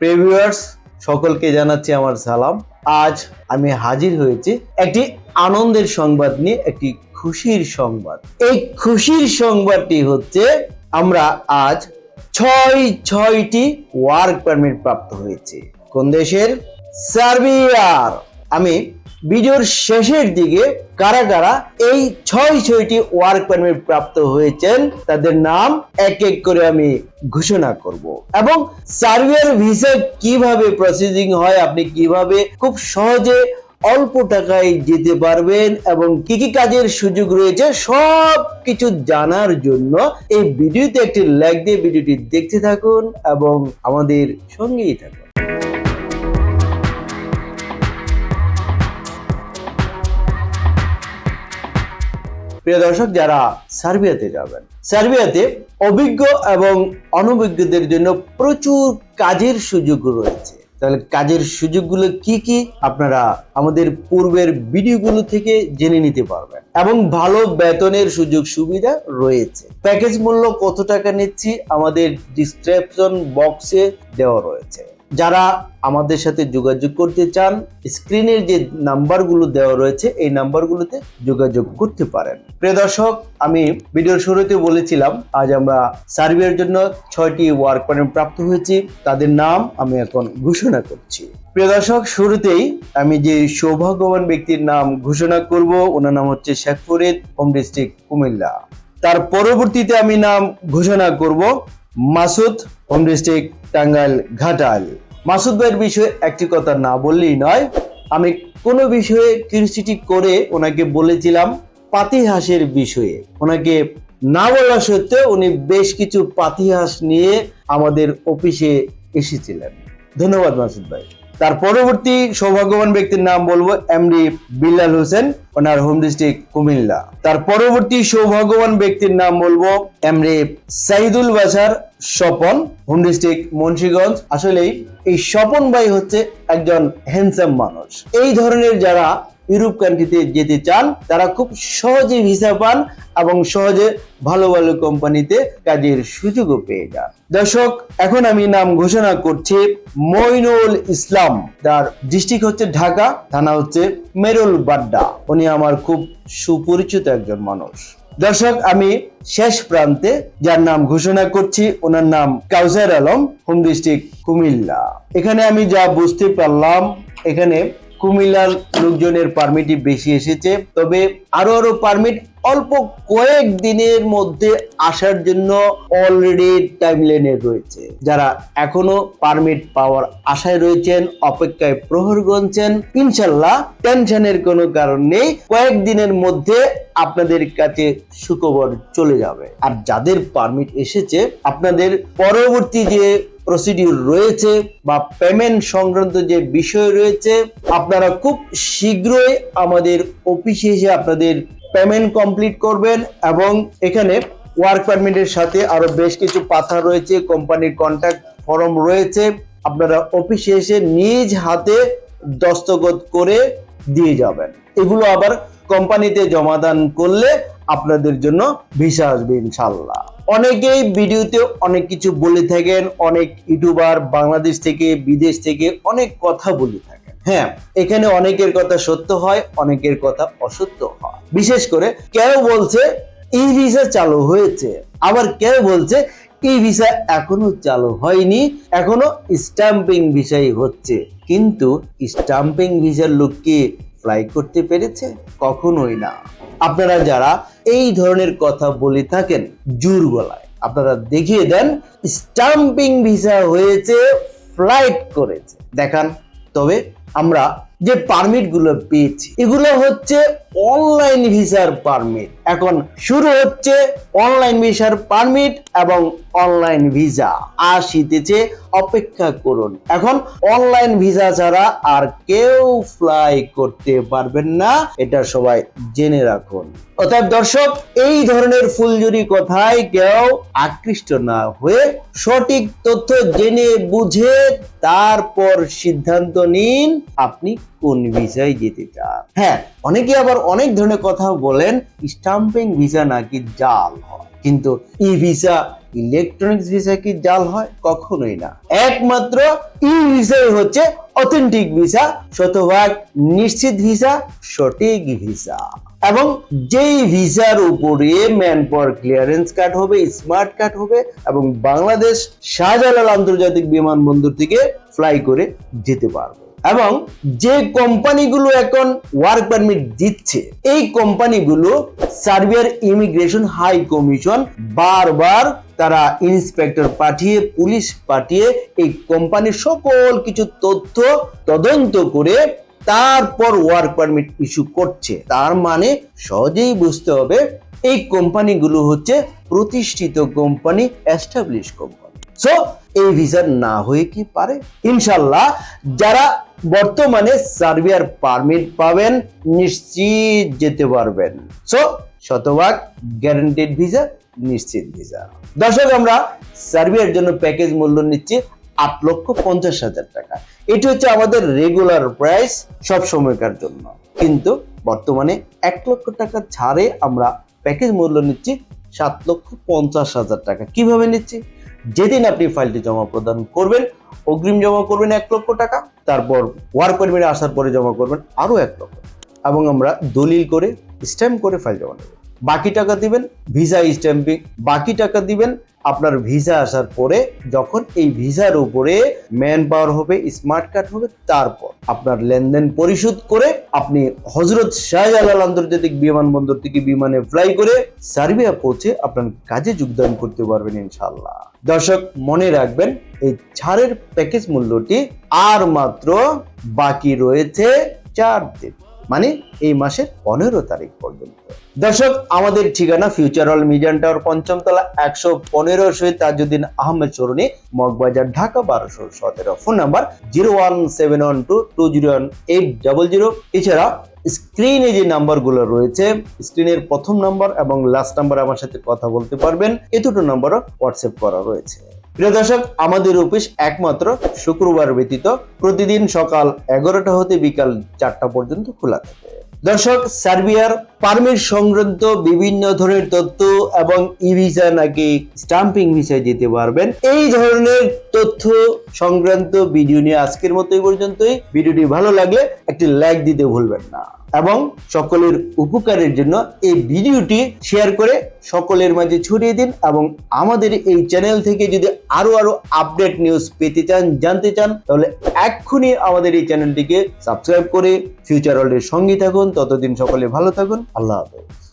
প্রেভিয়ার্স সকলকে জানাচ্ছি আমার সালাম। আজ আমি হাজির হয়েছি একটি আনন্দের সংবাদ নিয়ে, একটি খুশির সংবাদ। এই খুশির সংবাদটি হচ্ছে, আমরা আজ ছয়, ছয়টি ওয়ার্ক পারমিট প্রাপ্ত হয়েছে। কোন দেশের? সার্বিয়ার। আমি ভিডিওর শেষের দিকে কারা কারা এই ছয় ছয়টি ওয়ার্ক পারমিট প্রাপ্ত হয়েছেন, তাদের নাম এক এক করে আমি ঘোষণা করব। এবং সার্ভিয়ার ভিসা কীভাবে প্রসেসিং হয়, আপনি কীভাবে খুব সহজে অল্প টাকায় যেতে পারবেন এবং কি কি কাজের সুযোগ রয়েছে, সব কিছু জানার জন্য এই ভিডিওতে একটি লাইক দিয়ে ভিডিওটি দেখতে থাকুন এবং আমাদের সঙ্গেই থাকুন। প্রিয় দর্শক, যারা সার্বিয়াতে যাবেন, সার্বিয়াতে অভিজ্ঞ এবং অনভিজ্ঞদের জন্য প্রচুর কাজের সুযোগ রয়েছে। তাহলে কাজের সুযোগগুলো কি কি আপনারা আমাদের পূর্বের ভিডিওগুলো থেকে জেনে নিতে পারবেন। এবং ভালো বেতনের সুযোগ সুবিধা রয়েছে। প্যাকেজ মূল্য কত টাকা নিচ্ছি আমাদের ডিসক্রিপশন বক্সে দেওয়া রয়েছে। যারা আমাদের সাথে যোগাযোগ করতে চান, স্ক্রিনের যে নাম্বারগুলো দেওয়া রয়েছে, এই নাম্বারগুলোতে যোগাযোগ করতে পারেন। প্রিয় দর্শক, আমি ভিডিওর শুরুতে বলেছিলাম, আজ আমরা সার্বিয়ার জন্য ছয়টি ওয়ার্ক পারমিট প্রাপ্ত হয়েছি। তাদের নাম আমি এখন ঘোষণা করছি। প্রিয় দর্শক, শুরুতেই আমি যে সৌভাগ্যবান ব্যক্তির নাম ঘোষণা করব, ওনার নাম হচ্ছে শেখ ফরিদ, হোম ডিস্ট্রিক্ট কুমিল্লা। তার পরবর্তীতে আমি নাম ঘোষণা করব মাসুদ হোম ডিস্ট্রিক্ট টাঙ্গাইল ঘাটাল মাসুদ ভাইয়ের বিষয়ে একটি কথা না বললেই নয়, আমি কোনো বিষয়ে কিউরিসিটি করে ওনাকে বলেছিলাম পাতিহাসের বিষয়ে। ওনাকে না বলা সত্ত্বেও উনি বেশ কিছু পাতিহাস নিয়ে আমাদের অফিসে এসেছিলেন। ধন্যবাদ মাসুদ ভাই। তার পরবর্তী সৌভাগ্যবান ব্যক্তির নাম বলব এমডি বিল্লাল হোসেন, ওনার হোম ডিস্ট্রিক্ট কুমিল্লা। তার পরবর্তী সৌভাগ্যবান ব্যক্তির নাম বলব এমডি সাইদুল বাসার স্বপন, হোম ডিস্ট্রিক্ট মুন্সীগঞ্জ। আসলেই এই স্বপন ভাই হচ্ছে একজন হ্যান্ডসাম মানুষ। এই ধরনের যারা ইউরোপ কান্ট্রিতে যেতে চান, তারা খুব সহজে ভিসা পান এবং সহজে ভালো ভালো কোম্পানিতে কাজের সুযোগও পেয়ে যান। দর্শক, এখন আমি নাম ঘোষণা করছি মইনুল ইসলাম। তার ডিস্ট্রিক্ট হচ্ছে ঢাকা, থানা হচ্ছে মেরুল বাড্ডা উনি আমার খুব সুপরিচিত একজন মানুষ। দর্শক, আমি শেষ প্রান্তে যার নাম ঘোষণা করছি, ওনার নাম কাউসার আলম, হোম ডিস্ট্রিক্ট কুমিল্লা। এখানে আমি যা বুঝতে পারলাম, এখানে কুমিল্লার লোকজনের পারমিটিভ বেশি এসেছে। তবে আরও আরও পারমিট অল্প কয়েক দিনের মধ্যে আসার জন্য অলরেডি টাইম লাইনে রয়েছে। যারা এখনও পারমিট পাওয়ার আশায় রয়েছেন, অপেক্ষায় প্রহর গুনছেন, ইনশাল্লাহ টেনশনের কোনো কারণ নেই। কয়েকদিনের মধ্যে আপনাদের কাছে সুখবর চলে যাবে। আর যাদের পারমিট এসেছে, আপনাদের পরবর্তী যে প্রসিডিউর রয়েছে বা পেমেন্ট সংক্রান্ত যে বিষয় রয়েছে, আপনারা খুব শীঘ্রই আমাদের অফিসে এসে আপনাদের পেমেন্ট কমপ্লিট করবেন এবং এখানে ওয়ার্ক পারমিটের সাথে আরও বেশ কিছু পাথা রয়েছে কোম্পানির কন্ট্যাক্ট ফর্ম রয়েছে। আপনারা অফিসে এসে নিজ হাতে দস্তখত করে দিয়ে যাবেন। এগুলো আবার কোম্পানিতে জমাদান করলে আপনাদের জন্য ভিসা আসবে ইনশাল্লাহ অনেকেই ভিডিওতে অনেক কিছু বলে থাকেন, অনেক ইউটিউবার বাংলাদেশ থেকে, বিদেশ থেকে অনেক কথা বলে থাকেন। হ্যাঁ এখানে অনেকের কথা সত্য হয়, অনেকের কথা অসত্য হয়। বিশেষ করে কেউ বলছে ই ভিসা চালু হয়েছে। আবার কেউ বলছে ই ভিসা এখনও চালু হয়নি, এখনও স্টাম্পিং ভিসাই হচ্ছে। কিন্তু স্টাম্পিং ভিসার লোক কি ফ্লাই করতে পেরেছে? কখনোই না। আপনারা যারা এই ধরনের কথা বলে থাকেন, জোর গলায়, আপনারা দেখিয়ে দেন, স্টাম্পিং ভিসা হয়েছে ফ্লাইট করেছে। দেখান। তবে আমরা যে পারমিটগুলো পেয়েছি, এগুলো হচ্ছে অনলাইন ভিসার পারমিট এখন শুরু হচ্ছে অনলাইন ভিসার পারমিট এবং অনলাইন ভিসা আসিতেছে অপেক্ষা করুন। এখন অনলাইন ভিসা ছাড়া আর কেউ ফ্লাই করতে পারবেন না, এটা সবাই জেনে রাখুন। অতএব দর্শক, এই ধরনের ফুলজুরি কথায় কেউ আকৃষ্ট না হয়ে সঠিক তথ্য জেনে বুঝে তারপর সিদ্ধান্ত নিন, আপনি কোন ভিসায় যেতে চান? হ্যাঁ অনেকে আবার অনেক ধরনের কথা বলেন স্টাম্পিং ভিসা নাকি জাল হয়। কিন্তু ই ভিসা ইলেকট্রনিক্স ভিসা কি জাল হয়? কখনোই না। একমাত্র ই ভিসাই হচ্ছে অথেন্টিক ভিসা শতভাগ নিশ্চিত ভিসা সঠিক ভিসা এবং যেই ভিসার উপরে ম্যান পাওয়ার ক্লিয়ারেন্স কার্ড হবে স্মার্ট কার্ড হবে, এবং বাংলাদেশ শাহজালাল আন্তর্জাতিক বিমানবন্দর থেকে ফ্লাই করে যেতে পারবে। এবং যে কোম্পানিগুলো এখন ওয়ার্ক পারমিট দিচ্ছে, এই কোম্পানিগুলো সার্বিয়ার ইমিগ্রেশন হাই কমিশন বারবার তারা ইন্সপেক্টর পাঠিয়ে পুলিশ পাঠিয়ে এই কোম্পানির সকল কিছু তথ্য তদন্ত করে তারপর ওয়ার্ক পারমিট ইস্যু করছে। তার মানে সহজেই বুঝতে হবে এই কোম্পানিগুলো হচ্ছে প্রতিষ্ঠিত কোম্পানি এস্টাবলিশ কোম্পানি। সো এই ভিসা না হয়ে কি পারে? ইনশাল্লাহ যারা বর্তমানে সার্বিয়ার পারমিট পাবেন নিশ্চিত যেতে পারবেন। সো শতভাগ গ্যারান্টেড ভিসা নিশ্চিত ভিসা দর্শক, আমরা সার্বিয়ার জন্য প্যাকেজ মূল্য নিচ্ছি আট লক্ষ পঞ্চাশ হাজার টাকা। এটি হচ্ছে আমাদের রেগুলার প্রাইস সব সময়কার জন্য। কিন্তু বর্তমানে এক লক্ষ টাকা ছাড়ে আমরা প্যাকেজ মূল্য নিচ্ছি সাত লক্ষ পঞ্চাশ হাজার টাকা। কীভাবে নিচ্ছি? যেদিন আপনি ফাইলটি জমা প্রদান করবেন, অগ্রিম জমা করবেন এক লক্ষ টাকা, তারপর ওয়ার্ক পারমিটে আসার পরে জমা করবেন আরও এক লক্ষ। এবং আমরা দলিল করে স্ট্যাম্প করে ফাইল জমা নেব বাকি টাকা দিবেন, ভিসা স্ট্যাম্পিং, বাকি টাকা দিবেন, আপনার ভিসা আসার পরে যখন এই ভিসার উপরে ম্যান পাওয়ার হবে স্মার্ট কার্ড হবে, তারপর আপনার লেনদেন পরিশোধ করে আপনি হজরত শাহজালাল আন্তর্জাতিক বিমানবন্দর থেকে বিমানে ফ্লাই করে সার্বিয়া পৌঁছে আপনার কাজে যোগদান করতে পারবেন ইনশাল্লাহ দর্শক, মনে রাখবেন, এই ছাড়ের প্যাকেজ মূল্যটি আর মাত্র বাকি রয়েছে চার দিন। মানে এই মাসের পনেরো তারিখ পর্যন্ত। দর্শক, আমাদের ঠিকানা ফিউচার হল মিজান টাওয়ার পঞ্চম তলা একশো পনেরো শহীদ তাজুদ্দিন আহমেদ সরণি মগবাজার, ঢাকা বারোশো সতেরো। Phone number zero one seven one two two zero one eight double zero. এছাড়া স্ক্রিনে যে নাম্বারগুলো রয়েছে, স্ক্রিনের প্রথম নাম্বার এবং লাস্ট নাম্বার আমার সাথে কথা বলতে পারবেন। এ দুটো নাম্বারও হোয়াটসঅ্যাপ করা রয়েছে। প্রিয় দর্শক, আমাদের অফিস একমাত্র শুক্রবার ব্যতীত প্রতিদিন সকাল এগারোটা হতে বিকাল চারটা পর্যন্ত খোলা থাকে। দর্শক, সার্বিয়ার পারমিট সংক্রান্ত বিভিন্ন ধরনের তথ্য এবং ই ভিসা নাকি স্টাম্পিং ভিসায় যেতে পারবেন। এই ধরনের তথ্য সংক্রান্ত ভিডিও নিয়ে আজকের মতো এই পর্যন্তই। ভিডিওটি ভালো লাগলে একটি লাইক দিতে ভুলবেন না। এবং সকলের উপকারের জন্য এই ভিডিওটি শেয়ার করে সকলের মাঝে ছড়িয়ে দিন এবং আমাদের এই চ্যানেল থেকে যদি আরও আরও আপডেট নিউজ পেতে চান, জানতে চান, তাহলে এক্ষুনি আমাদের এই চ্যানেলটিকে সাবস্ক্রাইব করে ফিউচার ওয়ার্ল্ডের সঙ্গে থাকুন। ততদিন সকলে ভালো থাকুন। আল্লাহ হাফেজ।